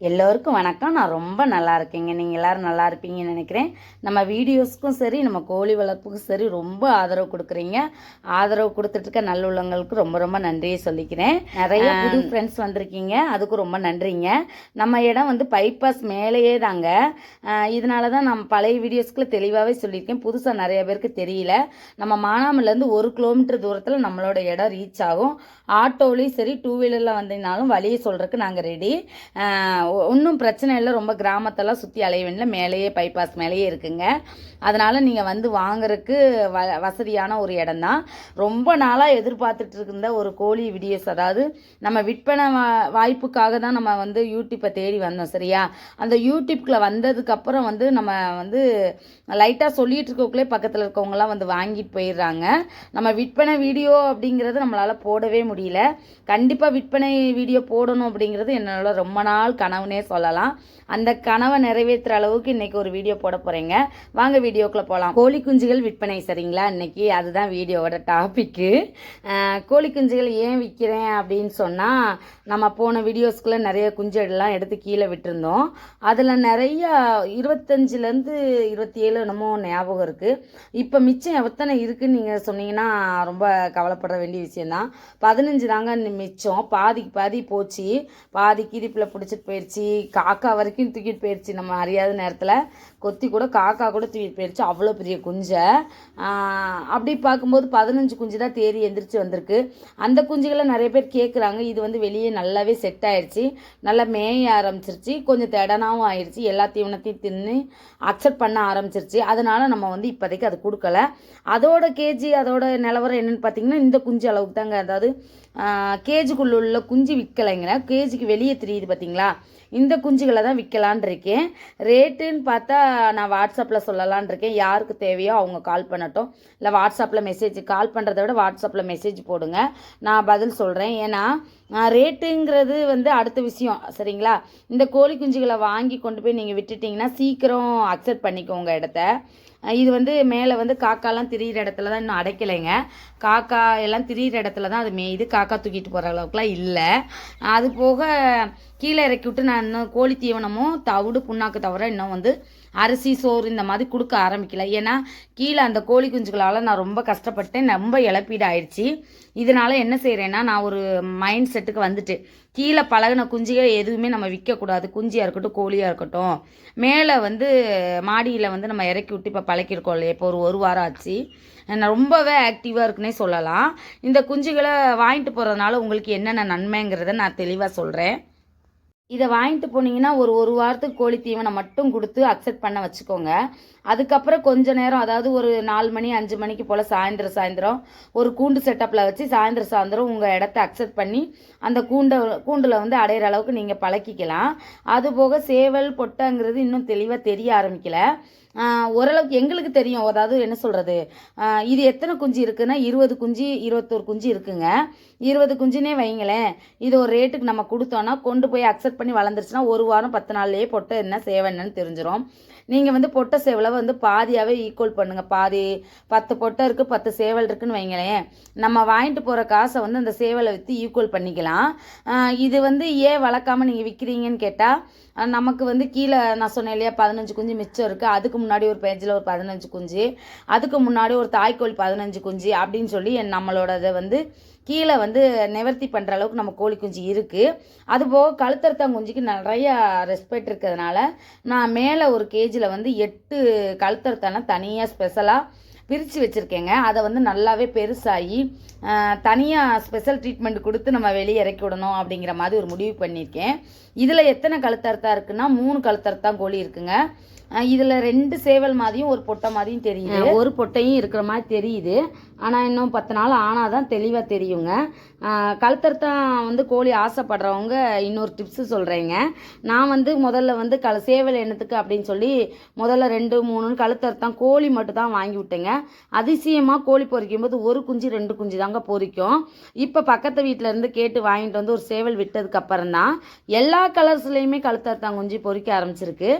எல்லோருக்கும் வணக்கம். நான் ரொம்ப நல்லா இருக்கேங்க. நீங்கள் எல்லாரும் நல்லா இருப்பீங்கன்னு நினைக்கிறேன். நம்ம வீடியோஸ்க்கும் சரி நம்ம கோழி வளர்ப்புக்கும் சரி ரொம்ப ஆதரவு கொடுக்குறீங்க. ஆதரவு கொடுத்துட்டு இருக்க நல்லுள்ளங்களுக்கு ரொம்ப ரொம்ப நன்றியை சொல்லிக்கிறேன். நிறைய புது ஃப்ரெண்ட்ஸ் வந்திருக்கீங்க. அதுக்கும் ரொம்ப நன்றிங்க. நம்ம இடம் வந்து பைபாஸ் மேலேயே தாங்க. இதனால தான் நம்ம பழைய வீடியோஸ்க்குள்ள தெளிவாகவே சொல்லியிருக்கேன். புதுசாக நிறைய பேருக்கு தெரியல. நம்ம மானாமலேருந்து ஒரு கிலோமீட்டர் தூரத்தில் நம்மளோட இடம் ரீச் ஆகும். ஆட்டோலையும் சரி டூ வீலரில் வந்தீங்கனாலும் வழியை சொல்கிறதுக்கு நாங்கள் ரெடி ஒன்றும் பிரச்சனை இல்லை. ரொம்ப கிராமத்தெல்லாம் சுற்றி அலைய வேண்டிய மேலேயே பைபாஸ் மேலேயே இருக்குங்க. அதனால் நீங்கள் வந்து வாங்குறதுக்கு வ வசதியான ஒரு இடம் தான் ரொம்ப நாளாக எதிர்பார்த்துட்டு இருந்த ஒரு கோழி வீடியோஸ் அதாவது நம்ம விற்பனை வா- வாய்ப்புக்காக தான் நம்ம வந்து யூடியூப்பை தேடி வந்தோம் சரியா? அந்த யூடியூப்கில் வந்ததுக்கப்புறம் வந்து நம்ம வந்து லைட்டாக சொல்லிட்டு இருக்கக்குள்ளே பக்கத்தில் இருக்கவங்கலாம் வந்து வாங்கிட்டு போயிடுறாங்க. நம்ம விற்பனை வீடியோ அப்படிங்கிறது நம்மளால் போடவே முடியல. கண்டிப்பாக விற்பனை வீடியோ போடணும் அப்படிங்கிறது என்னோட ரொம்ப நாள் கனவுனே சொல்லலாம். அந்த கனவை நிறைவேற்றுற அளவுக்கு இன்னைக்கு ஒரு வீடியோ போட போகிறேங்க வாங்க வீடியோக்குள்ளே போகலாம் கோழி குஞ்சுகள் விற்பனை சரிங்களா? இன்னைக்கு அதுதான் வீடியோவோட டாப்பிக்கு கோழி குஞ்சுகள் ஏன் விற்கிறேன் அப்படின்னு சொன்னால் நம்ம போன வீடியோஸ்குள்ளே நிறைய குஞ்சுகள்லாம் எடுத்து கீழே விட்டுருந்தோம். அதில் நிறைய இருபத்தஞ்சிலேருந்து இருபத்தி ஏழு என்னமோ ஞாபகம் இருக்குது இப்போ மிச்சம் எத்தனை இருக்குன்னு நீங்கள் சொன்னீங்கன்னா ரொம்ப கவலைப்பட வேண்டிய விஷயந்தான் பதினஞ்சு தாங்க மிச்சம். பாதிக்கு பாதி போச்சு. பாதி கிரிப்பில் பிடிச்சிட்டு போயிடுச்சு காக்கா வரைக்கும் தூக்கிட்டு போயிடுச்சு நம்ம அறியாத நேரத்தில். கொத்தி கூட காக்கா கூட தூக்கிட்டு போயிடுச்சு அவ்வளோ பெரிய குஞ்சை. அப்படி பார்க்கும்போது பதினஞ்சு குஞ்சு தான் தேறி எந்திரிச்சு வந்திருக்கு. அந்த குஞ்சுகளை நிறைய பேர் கேட்குறாங்க இது வந்து வெளியே நல்லாவே செட் ஆயிடுச்சு நல்லா மேய ஆரம்பிச்சிருச்சு. கொஞ்சம் திடனாகவும் ஆயிடுச்சு எல்லா தீவனத்தையும் தின்னு அக்செப்ட் பண்ண ஆரம்பிச்சிருச்சு. அதனால நம்ம வந்து இப்போதைக்கு அது கொடுக்கல. அதோட கேஜி அதோட நிலவரம் என்னென்னு பார்த்தீங்கன்னா இந்த குஞ்சு அளவுக்கு தாங்க அதாவது கேஜுக்குள்ள உள்ள குஞ்சு விற்கலைங்க கேஜிக்கு வெளியே தெரியுது பார்த்தீங்களா? இந்த குஞ்சுகளை தான் விற்கலான் இருக்கேன். ரேட்டுன்னு பார்த்தா நான் வாட்ஸ்அப்பில் சொல்லலான் இருக்கேன். யாருக்கு தேவையோ அவங்க கால் பண்ணட்டும். இல்லை வாட்ஸ்அப்பில் மெசேஜ் கால் பண்ணுறத விட வாட்ஸ்அப்பில் மெசேஜ் போடுங்க. நான் பதில் சொல்கிறேன் ஏன்னா ரேட்டுங்கிறது வந்து அடுத்த விஷயம். சரிங்களா? இந்த கோழி குஞ்சுகளை வாங்கி கொண்டு போய் நீங்கள் விட்டுட்டிங்கன்னா சீக்கிரம் அக்செப்ட் பண்ணிக்கோங்க இடத்த. இது வந்து மேலே வந்து காக்காலாம் திரியிற இடத்துல தான் இன்னும் அடைக்கலைங்க. காக்கா எல்லாம் திரியிற இடத்துல தான் அது மேயுது காக்கா தூக்கிட்டு போகிற அளவுக்குலாம் இல்லை. அது போக கீழே இறக்கி விட்டு நான் இன்னும் கோழி தீவனமும் தவிடு புண்ணாக்கு தவிர இன்னும் வந்து அரிசி சோறு இந்த மாதிரி கொடுக்க ஆரம்பிக்கல. ஏன்னா கீழே அந்த கோழி குஞ்சுகளால் நான் ரொம்ப கஷ்டப்பட்டேன். ரொம்ப இழப்பீடு ஆயிடுச்சு இதனால் என்ன செய்கிறேன்னா நான் ஒரு மைண்ட் செட்டுக்கு வந்துட்டு கீழே பழகின குஞ்சுகள் எதுவுமே நம்ம விற்கக்கூடாது குஞ்சியாக இருக்கட்டும் கோழியாக இருக்கட்டும். மேலே வந்து மாடியில் வந்து நம்ம இறக்கி விட்டு இப்போ பழக்கிருக்கோம் இல்லையா? இப்போ ஒரு ஒரு வாரம் ஆச்சு. நான் ரொம்பவே ஆக்டிவாக இருக்குன்னே சொல்லலாம். இந்த குஞ்சுகளை வாங்கிட்டு போகிறதுனால உங்களுக்கு என்னென்ன நன்மைங்கிறத நான் தெளிவாக சொல்கிறேன் இதை வாங்கிட்டு போனீங்கன்னா ஒரு ஒரு வாரத்துக்கு கோழி தீவனம் மட்டும் கொடுத்து அக்செப்ட் பண்ண வச்சுக்கோங்க. அதுக்கப்புறம் கொஞ்ச நேரம் அதாவது ஒரு நாலு மணி அஞ்சு மணிக்கு போல் சாயந்தரம் சாயந்தரம் ஒரு கூண்டு செட்டப்பில் வச்சு சாயந்தரம் சாயந்தரம் உங்கள் இடத்த அக்செப்ட் பண்ணி அந்த கூண்டை கூண்டில் வந்து அடையிற அளவுக்கு நீங்கள் பழக்கிக்கலாம். அதுபோக சேவல் பொட்டைங்கிறது இன்னும் தெளிவாக தெரிய ஆரம்பிக்கலை. ஓரளவுக்கு எங்களுக்கு தெரியும். அதாவது என்ன சொல்கிறது இது எத்தனை குஞ்சு இருக்குன்னா இருபது குஞ்சு இருபத்தோரு குஞ்சு இருக்குங்க. இருபது குஞ்சுனே வைங்களேன் இது ஒரு ரேட்டுக்கு நம்ம கொடுத்தோன்னா கொண்டு போய் அக்செப்ட் பண்ணி வளர்ந்துருச்சுன்னா ஒரு வாரம் பத்து நாள்லேயே பொட்டை என்ன சேவை என்னன்னு தெரிஞ்சிடும் நீங்கள் வந்து பொட்டை சேவலை வந்து பாதியாகவே ஈக்குவல் பண்ணுங்கள் பாதி பத்து பொட்டை இருக்குது பத்து சேவல் இருக்குன்னு வைங்களேன். நம்ம வாங்கிட்டு போகிற காசை வந்து அந்த சேவலை விற்று ஈக்குவல் பண்ணிக்கலாம். இது வந்து ஏன் வளர்க்காம நீங்கள் விற்கிறீங்கன்னு கேட்டால் நமக்கு வந்து கீழே நான் சொன்னேன் இல்லையா பதினஞ்சு குஞ்சு மிச்சம் இருக்குது அதுக்கு முன்னாடி ஒரு பேஜில் ஒரு பதினஞ்சு குஞ்சு அதுக்கு முன்னாடி ஒரு தாய்க்கோழி பதினஞ்சு குஞ்சு அப்படின்னு சொல்லி என் நம்மளோடதை வந்து கீழே வந்து நிவர்த்தி பண்ணுற அளவுக்கு நம்ம கோழி குஞ்சு இருக்குது அதுபோக கழுத்தறுத்தாங்குஞ்சிக்கு நிறையா ரெஸ்பெக்ட் இருக்கிறதுனால நான் மேலே ஒரு கேஜில் வந்து எட்டு கழுத்தறுத்தான தனியாக ஸ்பெஷலாக பிரித்து வச்சுருக்கேங்க. அதை வந்து நல்லாவே பெருசாகி தனியாக ஸ்பெஷல் ட்ரீட்மெண்ட் கொடுத்து நம்ம வெளியே இறக்கி விடணும் அப்படிங்கிற மாதிரி ஒரு முடிவு பண்ணியிருக்கேன். இதில் எத்தனை கழுத்தறுத்தா இருக்குன்னா மூணு கழுத்தறுத்தான் கோழி இருக்குங்க. இதில் ரெண்டு சேவல் மாதிரியும் ஒரு பொட்டை மாதிரியும் தெரியுது. ஒரு பொட்டையும் இருக்கிற மாதிரி தெரியுது. ஆனால் இன்னும் பத்து நாள் ஆனால் தான் தெளிவாக தெரியுங்க கழுத்தறுத்தான் வந்து கோழி ஆசைப்படுறவங்க இன்னொரு டிப்ஸு சொல்கிறேங்க நான் வந்து முதல்ல வந்து கல சேவல் எண்ணத்துக்கு அப்படின்னு சொல்லி முதல்ல ரெண்டு மூணுன்னு கழுத்தறுத்தான் கோழி மட்டும் தான் வாங்கி விட்டேங்க. அதிசயமாக கோழி பொரிக்கும் போது ஒரு குஞ்சு ரெண்டு குஞ்சு தாங்க பொரிக்கும் இப்போ பக்கத்து வீட்டில் இருந்து கேட்டு வாங்கிட்டு வந்து ஒரு சேவல் விட்டதுக்கப்புறம் தான் எல்லா கலர்ஸ்லேயுமே கழுத்தறுத்தான் குஞ்சு பொறிக்க ஆரம்பிச்சிருக்கு.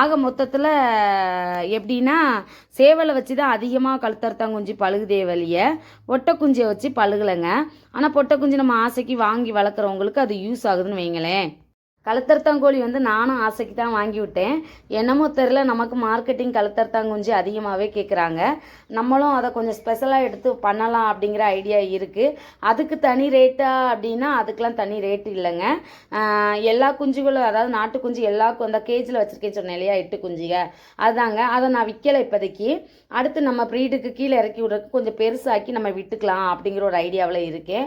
ஆக மொத்தத்தில் எப்படின்னா சேவலை வச்சு தான் அதிகமாக கழுத்தறுத்தாங்குஞ்சி பழுகுதே வழிய ஒட்டை குஞ்சியை வச்சு பழுகலைங்க. ஆனால் பொட்டை குஞ்சு நம்ம ஆசைக்கு வாங்கி வளர்க்குறவங்களுக்கு அது யூஸ் ஆகுதுன்னு வைங்களேன். கழுத்தர்த்தாங்கோழி வந்து நானும் ஆசைக்கு தான் வாங்கி விட்டேன். என்னமோ தெரில நமக்கு மார்க்கெட்டிங் கழுத்தர்த்தாங்குஞ்சி அதிகமாகவே கேட்குறாங்க நம்மளும் அதை கொஞ்சம் ஸ்பெஷலாக எடுத்து பண்ணலாம் அப்படிங்கிற ஐடியா இருக்குது அதுக்கு தனி ரேட்டா அப்படின்னா அதுக்கெலாம் தனி ரேட் இல்லைங்க. எல்லா குஞ்சுகளும் அதாவது நாட்டு குஞ்சு எல்லா அந்த கேஜில் வச்சுருக்கேன்னு சொன்னேன் இல்லையா எட்டு குஞ்சுக. அதுதாங்க. அதை நான் விற்கலை இப்போதைக்கு. அடுத்து நம்ம ப்ரீடுக்கு கீழே இறக்கி விட்றதுக்கு கொஞ்சம் பெருசாக்கி நம்ம விட்டுக்கலாம் அப்படிங்கிற ஒரு ஐடியாவில் இருக்கேன்.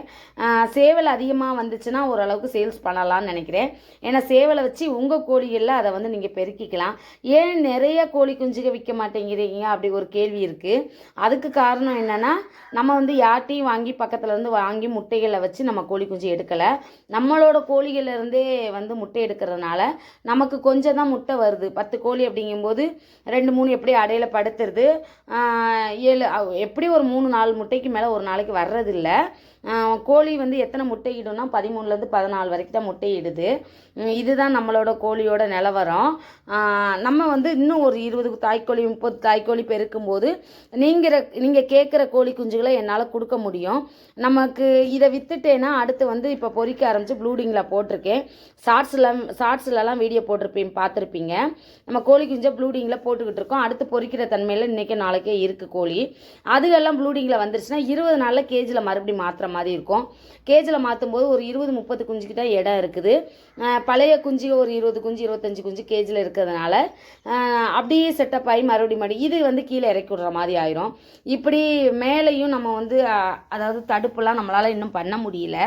சேவல் அதிகமாக வந்துச்சுன்னா ஓரளவுக்கு சேல்ஸ் பண்ணலாம்னு நினைக்கிறேன். ஏன்னா சேவலை வச்சு உங்கள் கோழிகளில் அதை வந்து நீங்கள் பெருக்கிக்கலாம். ஏன் நிறைய கோழி குஞ்சுக விற்க மாட்டேங்கிறீங்க? அப்படி ஒரு கேள்வி இருக்குது அதுக்கு காரணம் என்னென்னா நம்ம வந்து யார்ட்டையும் வாங்கி பக்கத்தில் இருந்து வாங்கி முட்டைகளை வச்சு நம்ம கோழி குஞ்சு எடுக்கலை. நம்மளோட கோழிகள்ல இருந்தே வந்து முட்டை எடுக்கிறதுனால நமக்கு கொஞ்சம் தான் முட்டை வருது. பத்து கோழி அப்படிங்கும்போது ரெண்டு மூணு எப்படி அடையில படுத்துருது? ஏழு எப்படி ஒரு மூணு நாலு முட்டைக்கு மேலே ஒரு நாளைக்கு வர்றதில்லை. கோழி வந்து எத்தனை முட்டையிடும்னா பதிமூணுலேருந்து பதினாலு வரைக்கும் தான் முட்டையிடுது இதுதான் நம்மளோட கோழியோட நிலவரம். நம்ம வந்து இன்னும் ஒரு இருபது தாய்க்கோழி முப்பது தாய்க்கோழி பெருக்கும்போது நீங்கள் நீங்கள் கேட்குற கோழி குஞ்சுகளை என்னால் கொடுக்க முடியும். நமக்கு இதை வித்துட்டேன்னா அடுத்து வந்து இப்போ பொறிக்க ஆரம்பித்து ப்ளூடிங்கில் போட்டிருக்கேன். ஷார்ட்ஸில் ஷார்ட்ஸ்லலாம் வீடியோ போட்டிருப்பீங்க பார்த்துருப்பீங்க நம்ம கோழி குஞ்சை ப்ளூடிங்கில் போட்டுக்கிட்டு இருக்கோம். அடுத்து பொறிக்கிற தன்மையில் இன்றைக்கே நாளைக்கே இருக்குது கோழி. அதுகெல்லாம் ப்ளூடிங்கில் வந்துருச்சுன்னா இருபது நாளில் கேஜியில் மறுபடியும் மாத்திரம் மாதிரி இருக்கும். கேஜில் மாற்றும் போது ஒரு இருபது முப்பது குஞ்சுக்கிட்ட இடம் இருக்குது. பழைய குஞ்சு ஒரு இருபது குஞ்சு இருபத்தஞ்சி குஞ்சு கேஜில் இருக்கிறதுனால அப்படியே செட்டப் ஆகி மறுபடியும் மறுபடியும் இது வந்து கீழே இறக்கி விடுற மாதிரி ஆயிரும். இப்படி மேலேயும் நம்ம வந்து அதாவது தடுப்புலாம் நம்மளால் இன்னும் பண்ண முடியல.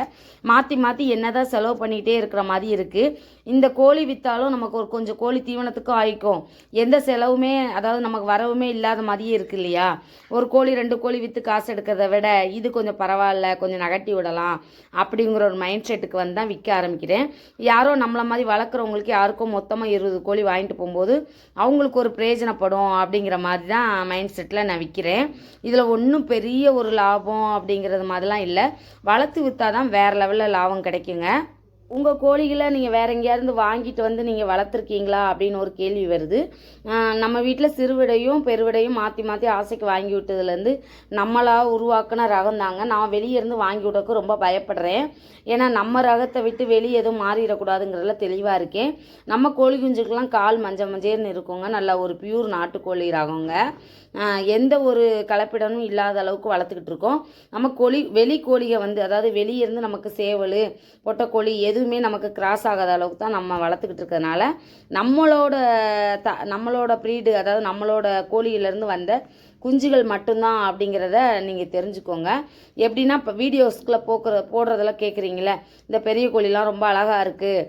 மாற்றி மாற்றி என்னதான் செலவு பண்ணிகிட்டே இருக்கிற மாதிரி இருக்குது இந்த கோழி விற்றாலும் நமக்கு ஒரு கொஞ்சம் கோழி தீவனத்துக்கும் ஆயிக்கும். எந்த செலவுமே அதாவது நமக்கு வரவுமே இல்லாத மாதிரியே இருக்கு இல்லையா? ஒரு கோழி ரெண்டு கோழி விற்று காசு எடுக்கிறத விட இது கொஞ்சம் பரவாயில்ல கொஞ்சம் நகட்டி விடலாம் அப்படிங்கிற ஒரு மைண்ட் செட்டுக்கு வந்து தான் விற்க ஆரம்பிக்கிறேன். யாரோ நம்மளை மாதிரி வளர்க்குறவங்களுக்கு யாருக்கும் மொத்தமாக இருபது கோழி வாங்கிட்டு போகும்போது அவங்களுக்கு ஒரு பிரயோஜனப்படும் அப்படிங்கிற மாதிரி தான் மைண்ட் செட்டில் நான் விற்கிறேன் இதில் ஒன்றும் பெரிய ஒரு லாபம் அப்படிங்கிறது மாதிரிலாம் இல்லை. வளர்த்து விற்றா தான் வேறு லெவலில் லாபம் கிடைக்குங்க. உங்கள் கோழிகளை நீங்கள் வேற எங்கேயாருந்து வாங்கிட்டு வந்து நீங்கள் வளர்த்துருக்கீங்களா அப்படின்னு ஒரு கேள்வி வருது. நம்ம வீட்டில் சிறுவிடையும் பெருவிடையும் மாற்றி மாற்றி ஆசைக்கு வாங்கி விட்டதுலேருந்து நம்மளாக உருவாக்குன ரகம் தாங்க. நான் வெளியே இருந்து வாங்கி விடக்கு ரொம்ப பயப்படுறேன். ஏன்னா நம்ம ரகத்தை விட்டு வெளியே எதுவும் மாறிடக்கூடாதுங்கிறதுல தெளிவாக இருக்கேன். நம்ம கோழி குஞ்சுக்கெல்லாம் கால் மஞ்சள் மஞ்சள்னு இருக்குங்க. நல்லா ஒரு பியூர் நாட்டுக்கோழி ரகங்க. எந்த ஒரு கலப்பிடமும் இல்லாத அளவுக்கு வளர்த்துக்கிட்டு இருக்கோம். நம்ம கோழி வெளி கோழியை வந்து அதாவது வெளியே இருந்து நமக்கு சேவல் பொட்டைக்கோழி எதுவுமே நமக்கு கிராஸ் ஆகாத அளவுக்கு தான் நம்ம வளர்த்துக்கிட்டு இருக்கிறதுனால நம்மளோட த நம்மளோட ப்ரீடு அதாவது நம்மளோட கோழியிலேருந்து வந்த குஞ்சுகள் மட்டும்தான் அப்படிங்கிறத நீங்கள் தெரிஞ்சுக்கோங்க. எப்படின்னா இப்போ வீடியோஸ்குள்ளே போக்குற போடுறதெல்லாம் கேட்குறீங்களே இந்த பெரிய கோழிலாம் ரொம்ப அழகாக இருக்குது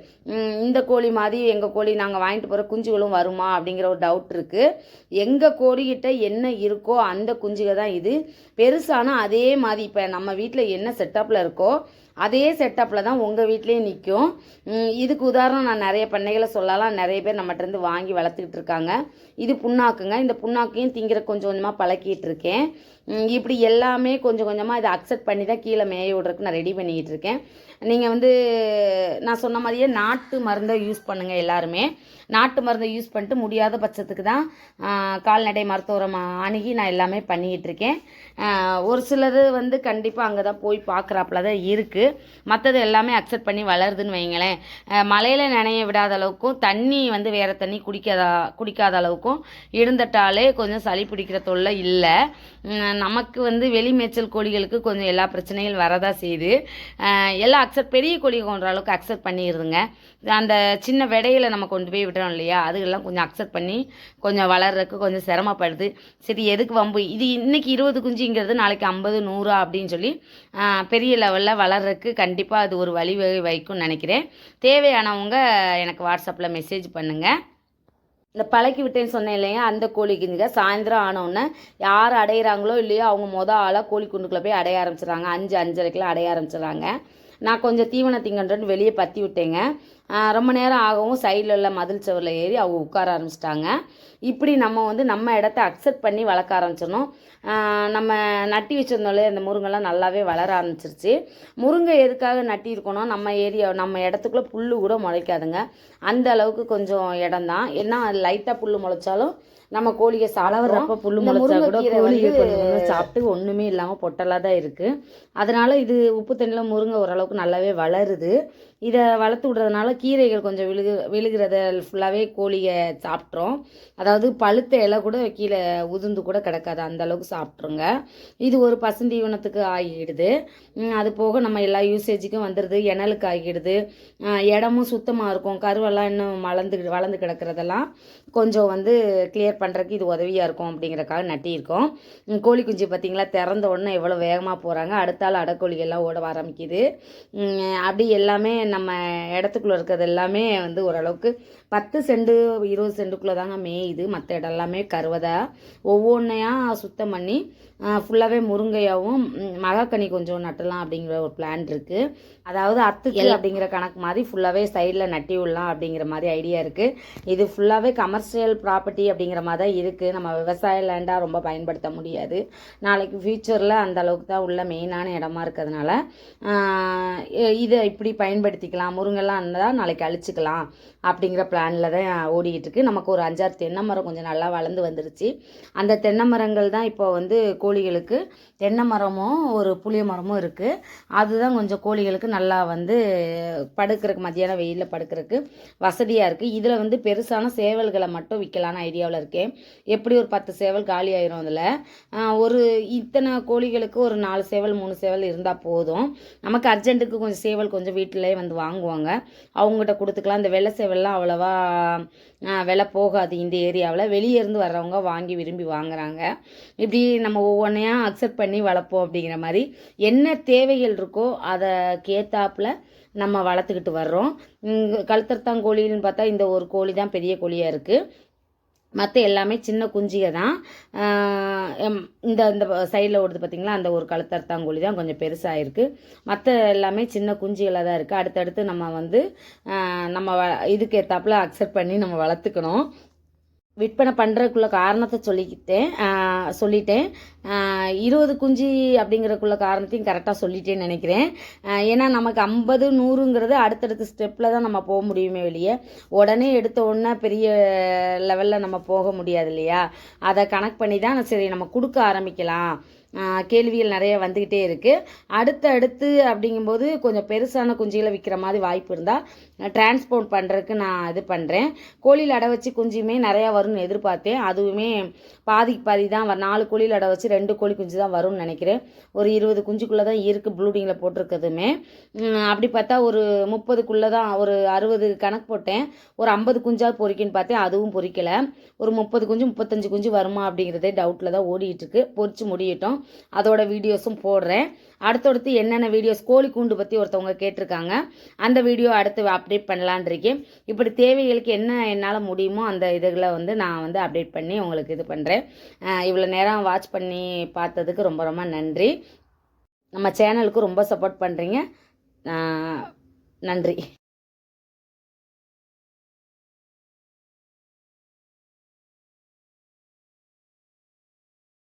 இந்த கோழி மாதிரி எங்கள் கோழி நாங்கள் வாங்கிட்டு போகிற குஞ்சுகளும் வருமா அப்படிங்கிற ஒரு டவுட் இருக்குது எங்கள் கோழிக்கிட்ட என்ன இருக்கோ அந்த குஞ்சுக தான் இது. பெருசானால் அதே மாதிரி இப்போ நம்ம வீட்டில் என்ன செட்டப்பில் இருக்கோ அதே செட்டப்பில் தான் உங்கள் வீட்லேயும் நிற்கும் இதுக்கு உதாரணம் நான் நிறைய பண்ணைகளை சொல்லலாம். நிறைய பேர் நம்மகிட்ட இருந்து வாங்கி வளர்த்துக்கிட்டு இருக்காங்க. இது புண்ணாக்குங்க. இந்த புண்ணாக்கையும் திங்கிற கொஞ்சம் கொஞ்சமாக பழக்கிட்டு இருக்கேன். இப்படி எல்லாமே கொஞ்சம் கொஞ்சமாக இதை அக்செப்ட் பண்ணி தான் கீழே மேய விடுறதுக்கு நான் ரெடி பண்ணிக்கிட்டு இருக்கேன். நீங்கள் வந்து நான் சொன்ன மாதிரியே நாட்டு மருந்தை யூஸ் பண்ணுங்கள் எல்லாருமே. நாட்டு மருந்தை யூஸ் பண்ணிட்டு முடியாத பட்சத்துக்கு தான் கால்நடை மருத்துவரமாக அணுகி நான் எல்லாமே பண்ணிக்கிட்டு இருக்கேன். ஒரு சிலது வந்து கண்டிப்பாக அங்கே தான் போய் பார்க்குறாப்புல தான் இருக்குது மற்றது எல்லாமே அக்செப்ட் பண்ணி வளருதுன்னு வைங்களேன். மலையில் நனைய விடாத அளவுக்கும் தண்ணி வந்து வேறு தண்ணி குடிக்காத குடிக்காத அளவுக்கும் இருந்துட்டாலே கொஞ்சம் சளி பிடிக்கிற தொல்லை இல்லை. நமக்கு வந்து வெளி மேய்ச்சல் கோழிகளுக்கு கொஞ்சம் எல்லா பிரச்சனைகள் வரதா செய்யுது. எல்லாம் அக்செப்ட் பெரிய கோழி கொன்ற அளவுக்கு அக்செப்ட் பண்ணிடுதுங்க அந்த சின்ன விடையில நம்ம கொண்டு போய் விடுறோம் இல்லையா? அதுக்கெல்லாம் கொஞ்சம் அக்செப்ட் பண்ணி கொஞ்சம் வளர்றதுக்கு கொஞ்சம் சிரமப்படுது. சரி எதுக்கு வம்பு? இது இன்னைக்கு இருபது குஞ்சு அப்படிங்கிறது நாளைக்கு ஐம்பது நூறா அப்படின்னு சொல்லி பெரிய லெவலில் வளர்றதுக்கு கண்டிப்பாக அது ஒரு வழிவகை வைக்கும்னு நினைக்கிறேன். தேவையானவங்க எனக்கு வாட்ஸ்அப்பில் மெசேஜ் பண்ணுங்கள் இந்த பழக்கி விட்டேன்னு சொன்னேன் இல்லையா? அந்த கோழி குஞ்சுங்க சாயந்தரம் ஆனவுடனே யார் அடையிறாங்களோ இல்லையோ அவங்க மொதல் ஆளாக கோழி குண்டுக்குள்ளே போய் அடைய ஆரம்பிச்சிடுறாங்க. அஞ்சு அஞ்சரைக்கெலாம் அடைய ஆரம்பிச்சிடுறாங்க. நான் கொஞ்சம் தீவன திங்கன்றன்னு வெளியே பற்றி விட்டேங்க. ரொம்ப நேரம் ஆகவும் சைடில் உள்ள மதில் சுவரில் ஏறி அவங்க உட்கார ஆரம்பிச்சிட்டாங்க. இப்படி நம்ம வந்து நம்ம இடத்த அக்செப்ட் பண்ணி வளர்க்க ஆரம்பிச்சிடணும். நம்ம நட்டி வச்சிருந்தோம்ல அந்த முருங்கெல்லாம் நல்லாவே வளர ஆரம்பிச்சிருச்சு. முருங்கை எதுக்காக நட்டி இருக்கணும்? நம்ம ஏரியா நம்ம இடத்துக்குள்ளே புல்லு கூட முளைக்காதுங்க. அந்த அளவுக்கு கொஞ்சம் இடம் தான் ஏன்னா லைட்டாக புல் முளைச்சாலும் நம்ம கோழியை சாப்பிட்றப்ப புல் முளைச்சா கூட கோழியை சாப்பிட்டு ஒன்றுமே இல்லாமல் பொட்டலாக தான் இருக்குது அதனால இது உப்பு தண்ணியில் முருங்கை ஓரளவுக்கு நல்லாவே வளருது. இதை வளர்த்து விடுறதுனால கீரைகள் கொஞ்சம் விழுகு விழுகிறத ஃபுல்லாகவே கோழியை சாப்பிட்றோம். அதாவது பழுத்த இலை கூட கீழே உதிர்ந்து கூட கிடக்காது அந்தளவுக்கு சாப்பிட்ருங்க. இது ஒரு பசுந்தீவனத்துக்கு ஆகிடுது. அது போக நம்ம எல்லா யூசேஜுக்கும் வந்துடுது இணலுக்கு ஆகிடுது. இடமும் சுத்தமாக இருக்கும் கருவெல்லாம் இன்னும் வளர்ந்து வளர்ந்து கிடக்கிறதெல்லாம். கொஞ்சம் வந்து கிளியர் பண்ணுறதுக்கு இது உதவியாக இருக்கும் அப்படிங்கிறக்காக நட்டியிருக்கோம். கோழி குஞ்சு பார்த்திங்களா திறந்த உடனே எவ்வளோ வேகமாக போகிறாங்க அடுத்தால் அடக்கோழிகள்லாம் ஓட ஆரம்பிக்குது. அப்படி எல்லாமே நம்ம இடத்துக்குள்ளே இருக்கிறது எல்லாமே வந்து ஓரளவுக்கு பத்து செண்டு இருபது செண்டுக்குள்ளே தாங்க மேயுது. மற்ற இடம் எல்லாமே கருவதா. ஒவ்வொன்றையாக சுத்தம் பண்ணி ஃபுல்லாகவே முருங்கையாகவும் மகாக்கனி கொஞ்சம் நட்டலாம் அப்படிங்கிற ஒரு பிளான் இருக்குது அதாவது அத்துக்கு அப்படிங்கிற கணக்கு மாதிரி ஃபுல்லாகவே சைடில் நட்டி விடலாம் அப்படிங்கிற மாதிரி ஐடியா இருக்குது இது ஃபுல்லாகவே கமர்ஷியல் ப்ராப்பர்ட்டி அப்படிங்கிற மாதிரி தான் இருக்குது நம்ம விவசாய லேண்டாக ரொம்ப பயன்படுத்த முடியாது. நாளைக்கு ஃப்யூச்சரில் அந்த அளவுக்கு தான் உள்ள மெயினான இடமா இருக்கிறதுனால இதை இப்படி பயன்படுத்திக்கலாம். முருங்கெல்லாம் இருந்தால் நாளைக்கு அழிச்சுக்கலாம். அப்படிங்கிற பிளானில் தான் ஓடிக்கிட்டு இருக்கு. நமக்கு ஒரு அஞ்சாறு தென்னை மரம் கொஞ்சம் நல்லா வளர்ந்து வந்துருச்சு. அந்த தென்னை மரங்கள் தான் இப்போ வந்து கோழிகளுக்கு தென்னை மரமும் ஒரு புளிய மரமும் இருக்குது அதுதான் கொஞ்சம் கோழிகளுக்கு நல்லா வந்து படுக்கிறதுக்கு மத்தியானம் வெயிலில் படுக்கிறதுக்கு வசதியாக இருக்குது இதில் வந்து பெருசான சேவல்களை மட்டும் விற்கலான்னு ஐடியாவில் இருக்கேன். எப்படி ஒரு பத்து சேவல் காலி ஆயிரும் அதில்? ஒரு இத்தனை கோழிகளுக்கு ஒரு நாலு சேவல் மூணு சேவல் இருந்தால் போதும். நமக்கு அர்ஜென்ட்டுக்கு கொஞ்சம் சேவல் கொஞ்சம் வீட்டிலே வந்து வாங்குவாங்க. அவங்ககிட்ட கொடுத்துக்கலாம். இந்த வெள்ளை வெள்ளம் அவ்வளோவா வெலை விலை போகாது இந்த ஏரியாவில். வெளியே இருந்து வர்றவங்க வாங்கி விரும்பி வாங்குறாங்க. இப்படி நம்ம ஒவ்வொன்றையா அக்செப்ட் பண்ணி வளர்ப்போம் அப்படிங்கிற மாதிரி என்ன தேவைகள் இருக்கோ அதை கேத்தாப்பில் நம்ம வளர்த்துக்கிட்டு வர்றோம். கழுத்தர்த்தாங்கோழின்னு பார்த்தா இந்த ஒரு கோழி தான் பெரிய கோழியாக இருக்குது மற்ற எல்லாமே சின்ன குஞ்சிக தான். எம்- இந்த இந்த சைடில் ஓடுது பார்த்தீங்களா அந்த ஒரு கழுத்தர்த்தாங்கோழி தான் கொஞ்சம் பெருசாக இருக்குது மற்ற எல்லாமே சின்ன குஞ்சிகளாக தான் இருக்குது அடுத்தடுத்து நம்ம வந்து நம்ம வ இதுக்கு ஏற்றாப்புல அக்செப்ட் பண்ணி நம்ம வளர்த்துக்கணும். விற்பனை பண்ணுறதுக்குள்ள காரணத்தை சொல்லிக்கிட்டேன். சொல்லிட்டேன். இருபது குஞ்சு அப்படிங்கிறக்குள்ள காரணத்தையும் கரெக்டாக சொல்லிட்டேன்னு நினைக்கிறேன். ஏன்னா நமக்கு ஐம்பது நூறுங்கிறது அடுத்தடுத்த ஸ்டெப்பில் தான் நம்ம போக முடியுமே வெளியே. உடனே எடுத்த உடனே பெரிய லெவலில் நம்ம போக முடியாது இல்லையா? அதை கணக்கு பண்ணி தான் சரி நம்ம கொடுக்க ஆரம்பிக்கலாம். கேள்விகள் நிறைய வந்துக்கிட்டே இருக்குது அடுத்து அடுத்து அப்படிங்கும்போது கொஞ்சம் பெருசான குஞ்சுகளை விற்கிற மாதிரி வாய்ப்பு இருந்தால் டிரான்ஸ்போர்ட் பண்ணுறதுக்கு நான் இது பண்ணுறேன் கோழியில் அடை வச்சு குஞ்சுமே நிறையா வரும்னு எதிர்பார்த்தேன். அதுவுமே பாதிக்கு பாதி தான் நாலு கோழியில் அடை வச்சு ரெண்டு கோழி குஞ்சு தான் வரும்னு நினைக்கிறேன். ஒரு இருபது குஞ்சுக்குள்ளே தான் இருக்குது ப்ளூடிங்கில் போட்டிருக்கிறதுமே. அப்படி பார்த்தா ஒரு முப்பதுக்குள்ளே தான் ஒரு அறுபது கணக்கு போட்டேன். ஒரு ஐம்பது குஞ்சாவது பொறிக்குன்னு பார்த்தேன். அதுவும் பொறிக்கலை. ஒரு முப்பது குஞ்சு முப்பத்தஞ்சு குஞ்சு வருமா அப்படிங்கிறதே டவுட்டில் தான் ஓடிட்டுருக்கு பொறிச்சு முடியட்டும். அதோட வீடியோஸும் போடுறேன். அடுத்தடுத்து என்னென்ன வீடியோஸ் கோழி கூண்டு பற்றி ஒருத்தவங்க கேட்டிருக்காங்க அந்த வீடியோ அடுத்து அப்டேட் பண்ணலான் இருக்கேன். இப்படி தேவைகளுக்கு என்ன என்னால் முடியுமோ அந்த இதுகளை வந்து நான் வந்து அப்டேட் பண்ணி உங்களுக்கு இது பண்ணுறேன் இவ்வளோ நேரம் வாட்ச் பண்ணி பார்த்ததுக்கு ரொம்ப ரொம்ப நன்றி. நம்ம சேனலுக்கு ரொம்ப சப்போர்ட் பண்ணுறீங்க நன்றி.